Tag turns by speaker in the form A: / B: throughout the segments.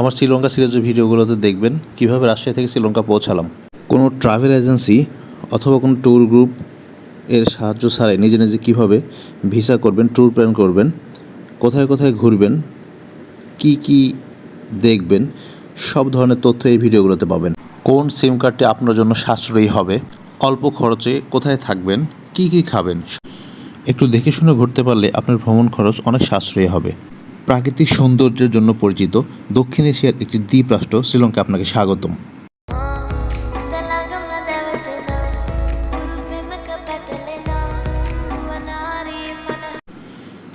A: আমার শ্রীলঙ্কা সিরিজের ভিডিওগুলোতে দেখবেন কীভাবে রাজশাহী থেকে শ্রীলঙ্কা পৌঁছালাম। কোনো ট্রাভেল এজেন্সি অথবা কোনো ট্যুর গ্রুপ এর সাহায্য ছাড়াই নিজে নিজে কীভাবে ভিসা করবেন, ট্যুর প্ল্যান করবেন, কোথায় কোথায় ঘুরবেন, কি কি দেখবেন, সব ধরনের তথ্য এই ভিডিওগুলোতে পাবেন। কোন সিম কার্ডটি আপনার জন্য সাশ্রয়ী হবে, অল্প খরচে কোথায় থাকবেন, কি কি খাবেন, একটু দেখে শুনে ঘুরতে পারলে আপনার ভ্রমণ খরচ অনেক সাশ্রয়ী হবে। প্রাকৃতিক সৌন্দর্যের জন্য পরিচিত দক্ষিণ এশিয়ার একটি দ্বীপ রাষ্ট্র শ্রীলঙ্কা আপনাকে স্বাগতম।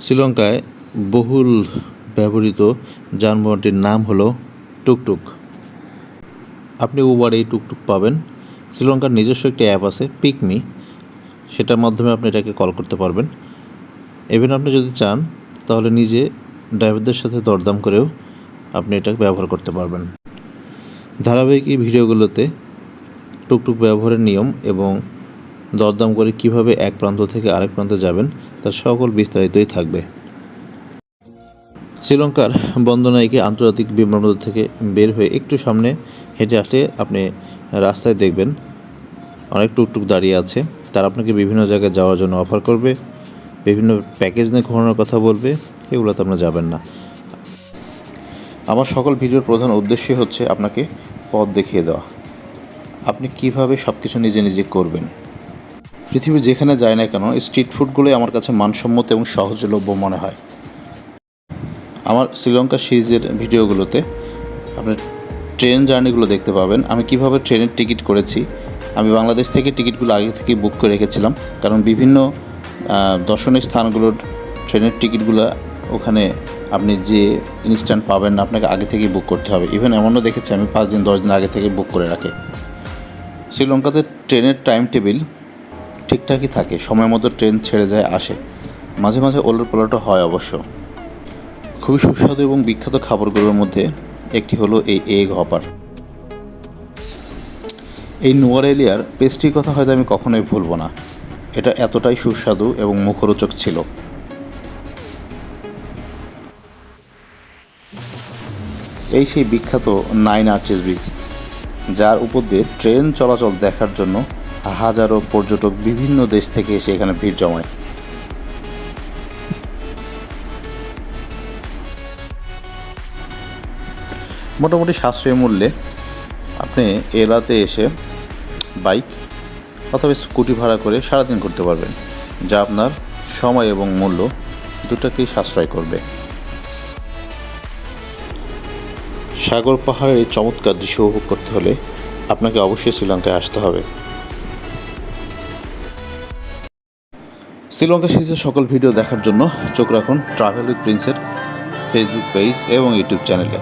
A: শ্রীলঙ্কায় বহুল ব্যবহৃত যানবাহনটির নাম হলো টুকটুক। আপনি উবার এই টুকটুক পাবেন। শ্রীলঙ্কার নিজস্ব একটি অ্যাপ আছে পিকমি সেটার মাধ্যমে আপনি এটাকে কল করতে পারবেন। এভেন আপনি যদি চান, তাহলে নিজে ড্রাইভারদের সাথে দরদাম করেও আপনি এটা ব্যবহার করতে পারবেন। ধারাবাহিক এই ভিডিওগুলোতে টুকটুক ব্যবহারের নিয়ম এবং দরদাম করে কীভাবে এক প্রান্ত থেকে আরেক প্রান্তে যাবেন, তার সকল বিস্তারিতই থাকবে। শ্রীলঙ্কার বন্দনাইকে আন্তর্জাতিক বিমানবন্দর থেকে বের হয়ে একটু সামনে হেঁটে আসলে আপনি রাস্তায় দেখবেন অনেক টুকটুক দাঁড়িয়ে আছে। তারা আপনাকে বিভিন্ন জায়গায় যাওয়ার জন্য অফার করবে, বিভিন্ন প্যাকেজ নিয়ে ঘোরানোর কথা বলবে এগুলোতে আপনারা যাবেন না। আমার সকল ভিডিওর প্রধান উদ্দেশ্যই হচ্ছে আপনাকে পথ দেখিয়ে দেওয়া। আপনি কীভাবে সব কিছু নিজে নিজে করবেন? পৃথিবীর যেখানে যায় না কেন স্ট্রিট ফুডগুলোই আমার কাছে মানসম্মত এবং সহজলভ্য মনে হয়। আমার শ্রীলঙ্কা সিরিজের ভিডিওগুলোতে আপনি ট্রেন জার্নিগুলো দেখতে পাবেন। আমি কীভাবে ট্রেনের টিকিট করেছি, আমি বাংলাদেশ থেকে টিকিটগুলো আগে থেকে বুক করে রেখেছিলাম, কারণ বিভিন্ন দর্শনীয় স্থানগুলোর ট্রেনের টিকিটগুলো ওখানে আপনি যে ইনস্ট্যান্ট পাবেন না, আপনাকে আগে থেকেই বুক করতে হবে। ইভেন এমনও দেখেছি আমি, পাঁচ দিন, দশ দিন আগে থেকে বুক করে রাখি। শ্রীলঙ্কাতে ট্রেনের টাইম টেবিল ঠিকঠাকই থাকে, সময় মতো ট্রেন ছেড়ে যায়, আসে। মাঝে মাঝে ওলট পালটও হয় অবশ্য। খুবই সুস্বাদু এবং বিখ্যাত খাবারগুলোর মধ্যে একটি হলো এই এগ হপার এই নোয়ার এলিয়ার পেস্ট্রির কথা হয়তো আমি কখনোই ভুলবো না। এটা এতটাই সুস্বাদু এবং মুখরোচক ছিল। এই সেই বিখ্যাত নাইন আর্চেস ব্রিজ, যার উপর দিয়ে ট্রেন চলাচল দেখার জন্য হাজারো পর্যটক বিভিন্ন দেশ থেকে এসে এখানে ভিড় জমায়। মোটামুটি সাশ্রয়ী মূল্যে আপনি এলাতে এসে বাইক অথবা স্কুটি ভাড়া করে সারাদিন করতে পারবেন, যা আপনার সময় এবং মূল্য দুটাকেই সাশ্রয় করবে। সাগর পাহাড়ের চমৎকার দৃশ্য উপভোগ করতে হলে আপনাকে অবশ্যই শ্রীলঙ্কায় আসতে হবে। শ্রীলঙ্কা সিরিজের সকল ভিডিও দেখার জন্য চোখ রাখুন ট্রাভেল উইথ প্রিন্সের ফেসবুক পেজ এবং ইউটিউব চ্যানেলে